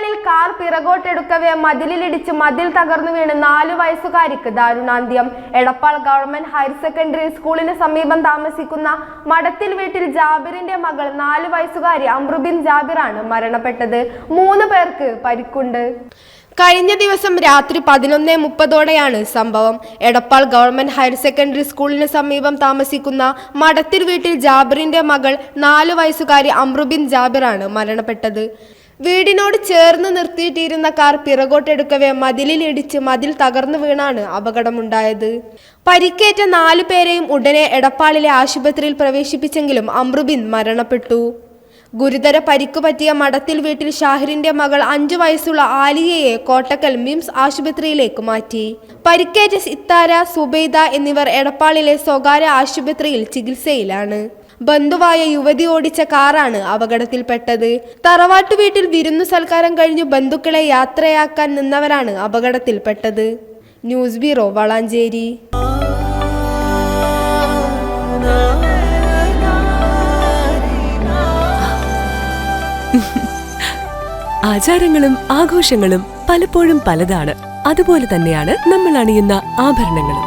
എടപ്പാളിൽ car പിറകോട്ടെടുക്കവേ മതിലിലിടിച്ച് മതിൽ തകർന്നു വീണ് നാലു വയസ്സുകാരിക്ക് ദാരുണാന്ത്യം. എടപ്പാൾ ഗവൺമെന്റ് ഹയർ സെക്കൻഡറി സ്കൂളിന് സമീപം താമസിക്കുന്ന മടത്തിൽ വീട്ടിൽ ജാബിറിന്റെ മകൾ നാലു വയസ്സുകാരി അമ്രുബിൻ ജാബിറാണ് മരണപ്പെട്ടത്. മൂന്ന് പേർക്ക് പരിക്കുണ്ട്. കഴിഞ്ഞ ദിവസം രാത്രി പതിനൊന്ന് മുപ്പതോടെയാണ് സംഭവം. എടപ്പാൾ ഗവൺമെന്റ് ഹയർ സെക്കൻഡറി സ്കൂളിന് സമീപം താമസിക്കുന്ന മടത്തിൽ വീട്ടിൽ ജാബിറിന്റെ മകൾ നാലു വയസ്സുകാരി അമ്രുബിൻ ജാബിറാണ് മരണപ്പെട്ടത്. വീടിനോട് ചേർന്ന് നിർത്തിയിട്ടിരുന്ന കാർ പിറകോട്ടെടുക്കവേ മതിലിലിടിച്ച് മതിൽ തകർന്നു വീണാണ് അപകടമുണ്ടായത്. പരിക്കേറ്റ നാലു പേരെയും ഉടനെ എടപ്പാളിലെ ആശുപത്രിയിൽ പ്രവേശിപ്പിച്ചെങ്കിലും അമ്രുബിൻ മരണപ്പെട്ടു. ഗുരുതര പരിക്കു പറ്റിയ മടത്തിൽ വീട്ടിൽ ഷാഹിറിന്റെ മകൾ അഞ്ചു വയസ്സുള്ള ആലിയയെ കോട്ടക്കൽ മിംസ് ആശുപത്രിയിലേക്ക് മാറ്റി. പരിക്കേറ്റ സിത്താര സുബൈദ എന്നിവർ എടപ്പാളിലെ സ്വകാര്യ ആശുപത്രിയിൽ ചികിത്സയിലാണ്. ബന്ധുവായ യുവതി ഓടിച്ച കാറാണ് അപകടത്തിൽപ്പെട്ടത്. തറവാട്ടു വീട്ടിൽ വിരുന്നു സൽക്കാരം കഴിഞ്ഞു ബന്ധുക്കളെ യാത്രയാക്കാൻ നിന്നവരാണ് അപകടത്തിൽപ്പെട്ടത്. News bureau Valanchery. ആചാരങ്ങളും ആഘോഷങ്ങളും പലപ്പോഴും പലതാണ്. അതുപോലെ തന്നെയാണ് നമ്മൾ അണിയുന്ന ആഭരണങ്ങളും.